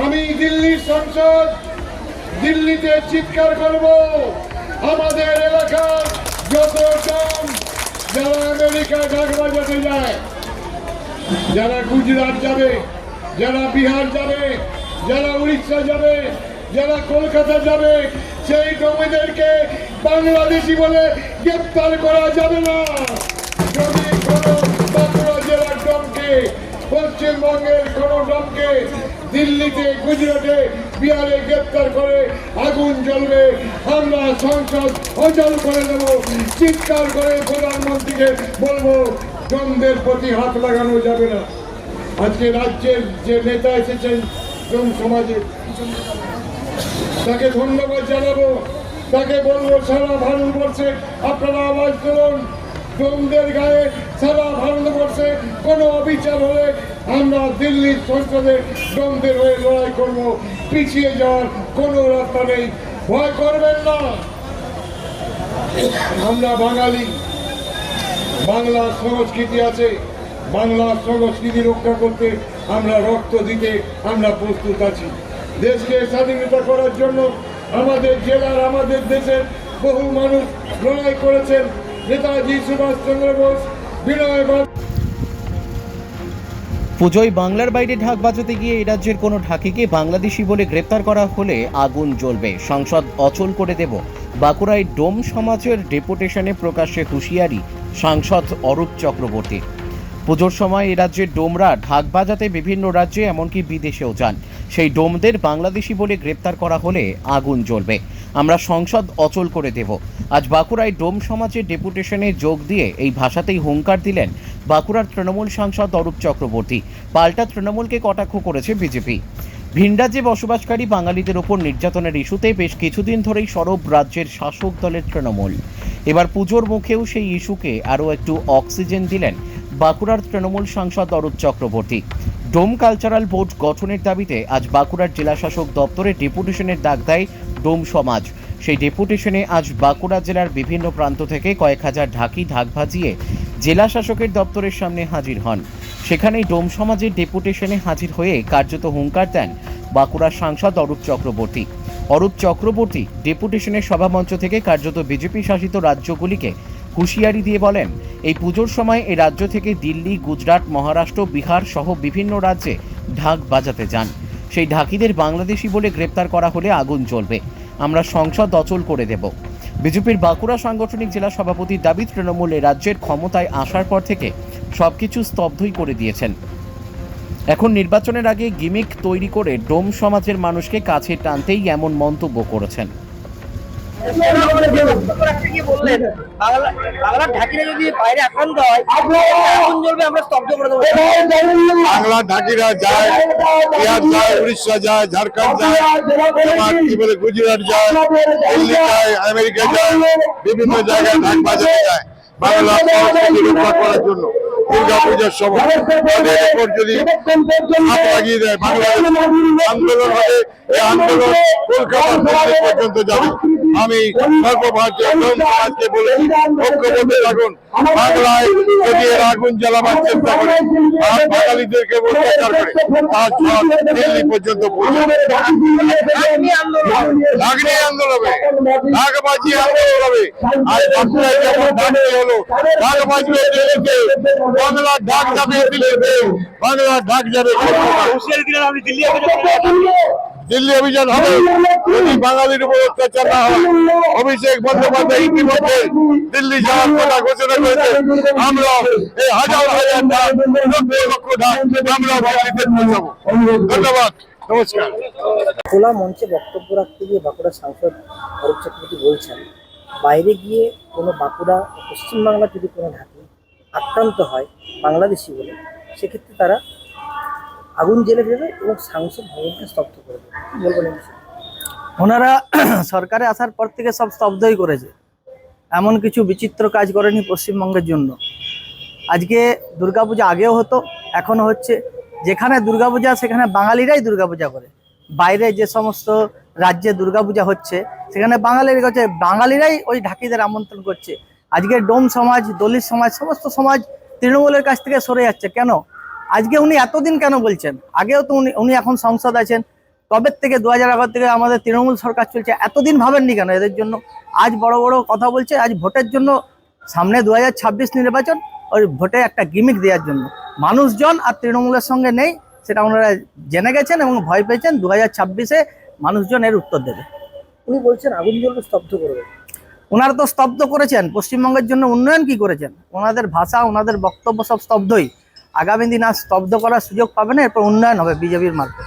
আমি দিল্লির সংসদ, দিল্লিতে চিৎকার করব। আমাদের এলাকার যত দম যারা আমেরিকা ঢাক বাজাতে যায়, যারা গুজরাট যাবে, যারা বিহার যাবে, যারা উড়িষ্যা যাবে, যারা কলকাতা যাবে, সেই জমিদেরকে বাংলাদেশি বলে গ্রেপ্তার করা যাবে না। যদি কোনো বাঁকুড়া জেলার ডমকে ডমকে দিল্লিতে, গুজরাটে, বিহারে গ্রেপ্তার করে আগুন জ্বলবে। আমরা সংসদ অচল করে দেব, চিৎকার করে প্রধানমন্ত্রীকে বলব ডমদের প্রতি হাত লাগানো যাবে না। আজকে রাজ্যের যে নেতা এসেছেন ডোম সমাজে, তাকে ধন্যবাদ জানাব, তাকে বলব সারা ভারতবর্ষে আপনারা আওয়াজ তুলুন। ডোমদের গায়ে সারা ভারতবর্ষে কোনো অবিচার হলে আমরা দিল্লির সংসদে ডোমদের হয়ে লড়াই করব, পিছিয়ে যাওয়ার কোনো রাস্তা নেই। ভয় করবেন না। আমরা বাঙালি। বাংলা সংস্কৃতি আছে। বাংলা সংস্কৃতি রক্ষা করতে আমরা রক্ত দিতে আমরা প্রস্তুত আছি। দেশকে স্বাধীনতা করার জন্য আমাদের জেলার, আমাদের দেশের বহু মানুষ লড়াই করেছেন। নেতাজি সুভাষচন্দ্র বোস, বিনয় পুজোয় বাংলার বাইরে ঢাক বাজাতে গিয়ে এই রাজ্যের কোনো ঢাকিকে বাংলাদেশি বলে গ্রেপ্তার করা হলে আগুন জ্বলবে। সংসদ অচল করে দেব। বাঁকুড়ায় ডোম সমাজের ডেপুটেশনে প্রকাশ্যে হুঁশিয়ারি, সাংসদ অরূপ চক্রবর্তী। পুজোর সময় এ রাজ্যের ডোমরা ঢাক বাজাতে বিভিন্ন রাজ্যে, এমনকি বিদেশেও যান। সেই ডোমদের বাংলাদেশি বলে গ্রেপ্তার করা হলে আগুন জ্বলবে। আমরা সংসদ অচল করে দেব। আজ বাঁকুড়ায় ডোম সমাজের ডেপুটেশনে যোগ দিয়ে এই ভাষাতেই হুঙ্কার দিলেন বাঁকুড়ার তৃণমূল সাংসদ অরূপ চক্রবর্তী। পাল্টা তৃণমূলকে কটাক্ষ করেছে বিজেপি। ভিন রাজ্যে বসবাসকারী বাঙালিদের ওপর নির্যাতনের ইস্যুতে বেশ কিছুদিন ধরেই সরব রাজ্যের শাসক দলের তৃণমূল। এবার পুজোর মুখেও সেই ইস্যুকে আরও একটু অক্সিজেন দিলেন বাঁকুড়ার তৃণমূল সাংসদ অরূপ চক্রবর্তী। ডোম কালচারাল বোর্ড গঠনের দাবিতে আজ বাঁকুড়ার জেলাশাসক দপ্তরে ডেপুটেশনের ডাক দেয় ডোম সমাজ। সেই ডেপুটেশনে আজ বাঁকুড়া জেলার বিভিন্ন প্রান্ত থেকে কয়েক হাজার ঢাকি ঢাক ভাজিয়ে জেলা শাসকের দপ্তরের সামনে হাজির হন। সেখানেই ডোম সমাজের ডেপুটেশনে হাজির হয়ে কার্যত হুঙ্কার দেন বাঁকুড়ার সাংসদ অরূপ চক্রবর্তী। অরূপ চক্রবর্তী ডেপুটেশনের সভামঞ্চ থেকে কার্যত বিজেপি শাসিত রাজ্যগুলিকে হুঁশিয়ারি দিয়ে বলেন, এই পুজোর সময় এই রাজ্য থেকে দিল্লি, গুজরাট, মহারাষ্ট্র, বিহার সহ বিভিন্ন রাজ্যে ঢাক বাজাতে যান। সেই ঢাকিদের বাংলাদেশি বলে গ্রেপ্তার করা হলে আগুন জ্বলবে। আমরা সংসদ অচল করে দেব। বিজেপির বাঁকুড়া সাংগঠনিক জেলা সভাপতির দাবি তৃণমূলে রাজ্যের ক্ষমতায় আসার পর থেকে সবকিছু স্তব্ধই করে দিয়েছেন। এখন নির্বাচনের আগে গিমিক তৈরি করে ডোম সমাজের মানুষকে কাছে টানতেই এমন মন্তব্য করেছেন। গুজরাট যায় আমেরিকা যায়, বিভিন্ন জায়গায় ঢাক বাজাতে যায়। বাংলা করার জন্য যদি লাগিয়ে দেয় আন্দোলন হবে, এই আন্দোলন কলকাতা দিল্লি পর্যন্ত যাবে। আমি সর্বভারতীয় সমাজকে বলেছি ঐক্যবদ্ধ থাকুন। বাংলায় যদি এর আগুন জ্বালাবার চেষ্টা করে আর বাঙালিদেরকে অত্যাচার করে। তার ঝড় দিল্লি পর্যন্ত পৌঁছাবে আন্দোলন। হবে নাগবাজি আন্দোলন। হবে আর বাঁকুড়ায় যেমন ডাকতে হলো ডাক বাজবে দিল্লিতে বাংলার ডাক যাবে দিল্লিতে। বাংলার ডাক যাবে। দিল্লি অভিযান হবে। যদি বাঙালির উপর অত্যাচার না হয়, অভিষেক বন্দ্যোপাধ্যায় ইতিমধ্যে দিল্লি যাওয়ার কথা ঘোষণা করেছে। আমরা এই হাজার হাজার লক্ষ ডাক আমরা বাঙালিদের পৌঁছাবো ধন্যবাদ। নমস্কার। খোলা মঞ্চে বক্তব্য রাখতে গিয়ে বাঁকুড়া সাংসদ অরূপ চক্রবর্তী বলছেন, বাইরে গিয়ে কোনো বাঁকুড়া ও পশ্চিমবাংলার যদি কোনো ঢাকি আক্রান্ত হয় বাংলাদেশি বলে, সেক্ষেত্রে তারা আগুন জেলে দেবে এবং সাংসদ ভবনকে স্তব্ধ করে দেবে। বলবেন ওনারা সরকারে আসার পর থেকে সব স্তব্ধই করেছে। এমন কিছু বিচিত্র কাজ করেনি পশ্চিমবঙ্গের জন্য। আজকে দুর্গাপূজা আগেও হতো এখনও হচ্ছে। যেখানে দুর্গাপূজা, সেখানে বাঙালিরাই দুর্গাপূজা করে। বাইরে যে সমস্ত রাজ্যে দুর্গাপূজা হচ্ছে, সেখানে বাঙালির কাছে, বাঙালিরাই ওই ঢাকিদের আমন্ত্রণ করছে। আজকে ডোম সমাজ, দলিত সমাজ, সমস্ত সমাজ তৃণমূলের কাছ থেকে সরে যাচ্ছে। কেন? আজকে উনি এতদিন কেন বলছেন? আগেও তো উনি উনি এখন সংসদ আছেন। তবে থেকে দু হাজার এগারো থেকে আমাদের তৃণমূল সরকার চলছে এতদিন ভাবেননি কেন এদের জন্য? আজ বড় বড় কথা বলছে আজ ভোটের জন্য সামনে দু হাজার ছাব্বিশ নির্বাচন ওই ভোটে একটা গিমিক দেওয়ার জন্য। মানুষজন আর তৃণমূলের সঙ্গে নেই সেটা ওনারা জেনে গেছেন এবং ভয় পেয়েছেন দু হাজার ছাব্বিশে মানুষজন এর উত্তর দেবে। উনি বলছেন আগুন জ্বলবে স্তব্ধ করবে। ওনারা তো স্তব্ধ করেছেন পশ্চিমবঙ্গের জন্য উন্নয়ন কি করেছেন? ওনাদের ভাষা ওনাদের বক্তব্য সব স্তব্ধই। আগামী দিন আর স্তব্ধ করার সুযোগ পাবে না এরপর উন্নয়ন হবে বিজেপির মার্ফত